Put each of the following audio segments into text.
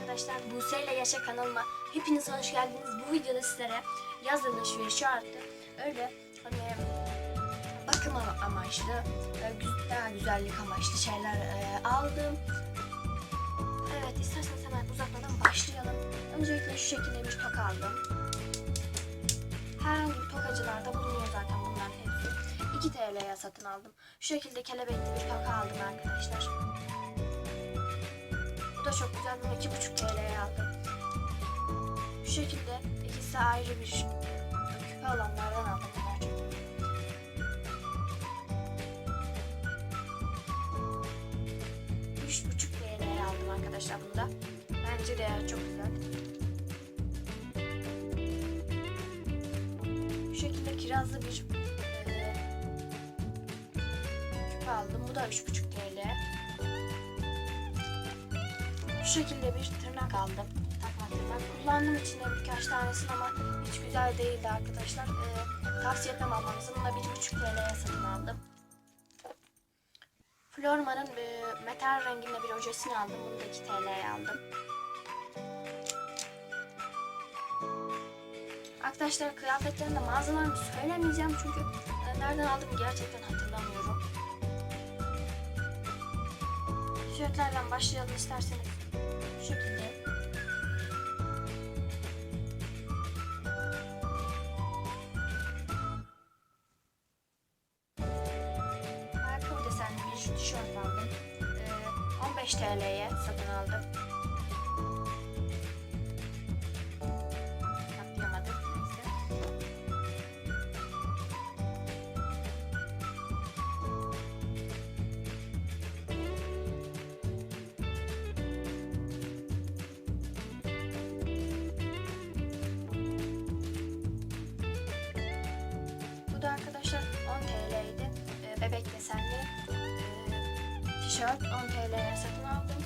arkadaşlar. Buse ile Yaşa kanalıma hepiniz hoş geldiniz. Bu videoda sizlere yaz alışverişi arttı. Öyle hani bakım ama- amaçlı, e, daha güzellik amaçlı şeyler e, aldım. Evet isterseniz hemen uzatmadan başlayalım. Öncelikle şu şekilde bir toka aldım. Bir tokacılarda bulunuyor zaten bunların hepsi. 2 TL'ye satın aldım. Şu şekilde kelebekli bir toka aldım arkadaşlar. Bu da çok güzel. Bunu 2,5 TL'ye aldım. Şu şekilde ikisi ayrı bir küpe olanlardan aldım. Üç buçuk TL'ye aldım arkadaşlar bunu da. Bence de çok güzel. Şu şekilde kirazlı bir e, aldım. Bu da üç buçuk TL. Şu şekilde bir tırnak aldım. Takma tırnak. Kullandığım içinde birkaç tanesini ama hiç güzel değildi arkadaşlar. Ee, tavsiye etmem almanızı. Bunu da 1,5 TL'ye satın aldım. Florma'nın e, metal renginde bir ojesini aldım. Bunu da 2 TL'ye aldım. Arkadaşlar kıyafetlerin de mağazalarını söylemeyeceğim çünkü e, nereden aldığımı gerçekten hatırlamıyorum. Tişörtlerden başlayalım isterseniz. Bir tişört aldım. Ee, 15 TL'ye satın aldım. Atlayamadım. Neyse. Bu da arkadaşlar 10 TL'ydi. Ee, bebek desenli tişört 10 TL'ye satın aldım.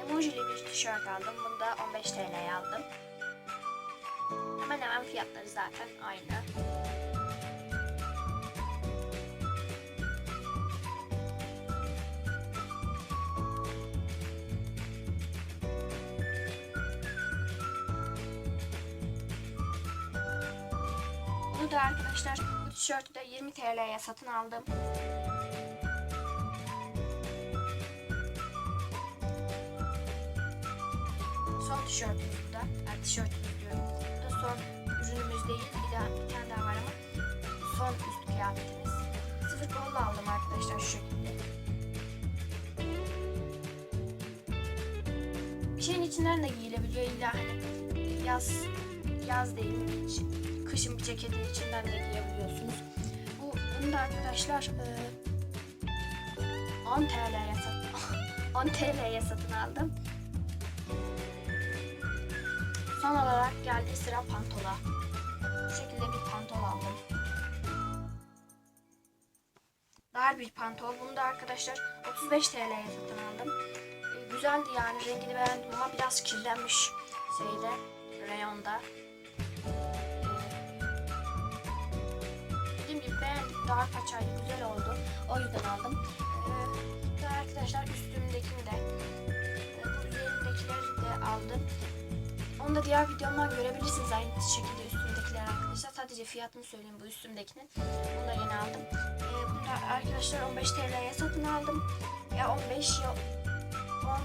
Emojili bir tişört aldım. Bunu da 15 TL'ye aldım. Hemen hemen fiyatları zaten aynı. Bunu da arkadaşlar bu tişörtü de 20 TL'ye satın aldım. Son tişörtümüz bu da. Yani tişörtümüz diyorum. Bu da son ürünümüz değil. Bir, daha, bir tane daha var ama son üst kıyafetimiz. Sıfır kollu aldım arkadaşlar şu şekilde. Bir şeyin içinden de giyilebiliyor. İlla hani yaz yaz değil hiç kışın bir ceketin içinden de giyebiliyorsunuz. Bu bunu da arkadaşlar e, 10 TL'ye satın 10 TL'ye satın aldım. Son olarak geldi sıra pantola. Bu şekilde bir pantol aldım. Dar bir pantol. Bunu da arkadaşlar 35 TL'ye satın aldım. E, güzeldi yani rengini beğendim ama biraz kirlenmiş şeyde reyonda. Dar paçaydı. Güzel oldu. O yüzden aldım. Ee, arkadaşlar üstümdekini de e, bu üzerimdekileri de aldım. Onu da diğer videomdan görebilirsiniz aynı şekilde üstümdekiler arkadaşlar. Sadece fiyatını söyleyeyim bu üstümdekinin. Bunu da yeni aldım. Ee, bunu da arkadaşlar 15 TL'ye satın aldım. Ya 15 ya 10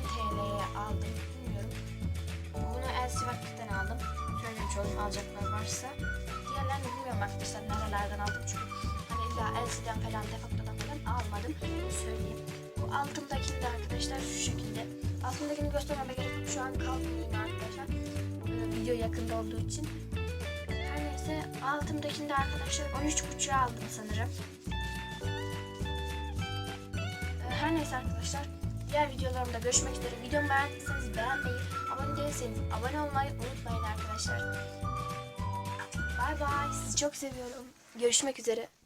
TL'ye aldım. Bilmiyorum. Bunu El Sivak'tan aldım. Söylemiş olayım alacaklar varsa. Diğerlerini bilmiyorum arkadaşlar nerelerden aldım çünkü illa Elsie'den falan Defakto'dan falan almadım. Bunu söyleyeyim. Bu altımdakini de arkadaşlar şu şekilde. Altımdakini göstermeme gerek yok. Şu an kalkmıyor arkadaşlar. Ee, video yakında olduğu için. Her neyse altımdakini de arkadaşlar 13.5'a aldım sanırım. Ee, Her neyse arkadaşlar. Diğer videolarımda görüşmek üzere. Videomu beğendiyseniz beğenmeyi, abone değilseniz abone olmayı unutmayın arkadaşlar. Bay bay. Sizi çok seviyorum. Görüşmek üzere.